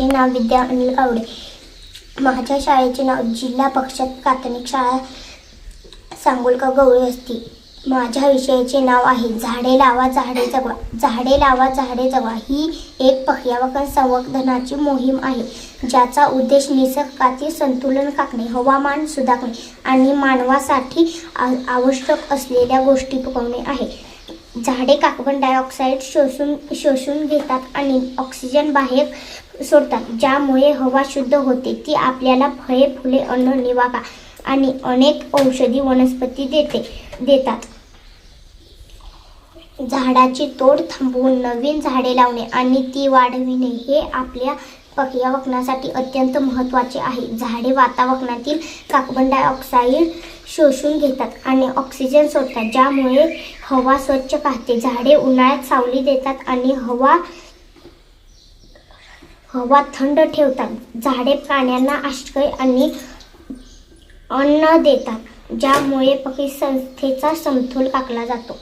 माझे नाव विद्या अनिल गावडे. माझ्या शाळेचे नाव जिल्हा पक्षात प्राथमिक शाळा सांगोलका गवळी असती. माझ्या विषयाचे नाव आहे झाडे लावा झाडे जगवा. झाडे लावा झाडे जगवा ही एक पर्यावरण संवर्धनाची मोहीम आहे ज्याचा उद्देश निसर्गाचे संतुलन राखणे हवामान सुधारणे आणि मानवासाठी आवश्यक असलेल्या गोष्टी पुरवणे आहे. झाडे कार्बन डायऑक्साईड शोषून शोषून घेतात आणि ऑक्सिजन बाहेर सोडतात ज्यामुळे हवा शुद्ध होते. ती आपल्याला फळे फुले अन्न निवारा आणि अनेक औषधी वनस्पती देते देतात. झाडाची तोड थांबवून नवीन झाडे लावणे आणि ती वाढविणे हे आपल्या पर्यावरणासाठी अत्यंत महत्त्वाचे आहे. झाडे वातावरणातील कार्बन डायऑक्साईड शोषून घेतात आणि ऑक्सिजन सोडतात ज्यामुळे हवा स्वच्छ राहते झाडे उन्हाळ्यात सावली देतात आणि हवा हवा थंड ठेवतात. झाडे प्राण्यांना आश्रय आणि अन्न देतात ज्यामुळे परिसंस्थेचा समतोल राखला जातो.